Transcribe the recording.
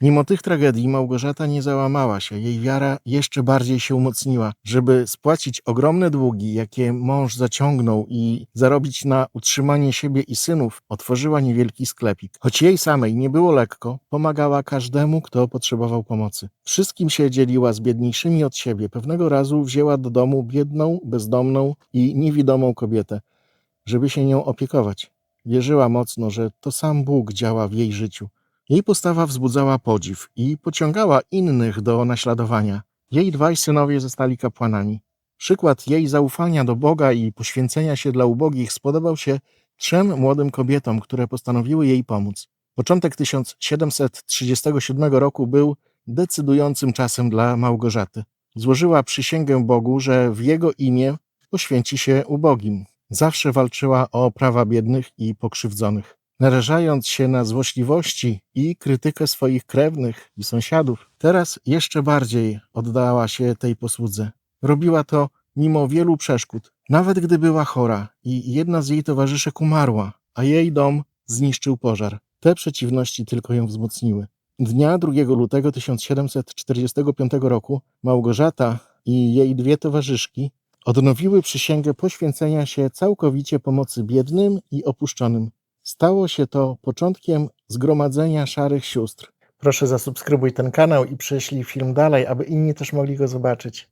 Mimo tych tragedii Małgorzata nie załamała się, jej wiara jeszcze bardziej się umocniła. Żeby spłacić ogromne długi, jakie mąż zaciągnął i zarobić na utrzymanie siebie i synów, otworzyła niewielki sklepik. Choć jej samej nie było lekko, pomagała każdemu, kto potrzebował pomocy. Wszystkim się dzieliła z biedniejszymi od siebie. Pewnego razu wzięła do domu biedną, bezdomną i niewidomą kobietę, żeby się nią opiekować. Wierzyła mocno, że to sam Bóg działa w jej życiu. Jej postawa wzbudzała podziw i pociągała innych do naśladowania. Jej dwaj synowie zostali kapłanami. Przykład jej zaufania do Boga i poświęcenia się dla ubogich spodobał się trzem młodym kobietom, które postanowiły jej pomóc. Początek 1737 roku był decydującym czasem dla Małgorzaty. Złożyła przysięgę Bogu, że w jego imię poświęci się ubogim. Zawsze walczyła o prawa biednych i pokrzywdzonych. Narażając się na złośliwości i krytykę swoich krewnych i sąsiadów, teraz jeszcze bardziej oddała się tej posłudze. Robiła to mimo wielu przeszkód, nawet gdy była chora i jedna z jej towarzyszek umarła, a jej dom zniszczył pożar. Te przeciwności tylko ją wzmocniły. Dnia 2 lutego 1745 roku Małgorzata i jej dwie towarzyszki odnowiły przysięgę poświęcenia się całkowicie pomocy biednym i opuszczonym. Stało się to początkiem zgromadzenia szarych sióstr. Proszę zasubskrybuj ten kanał i prześlij film dalej, aby inni też mogli go zobaczyć.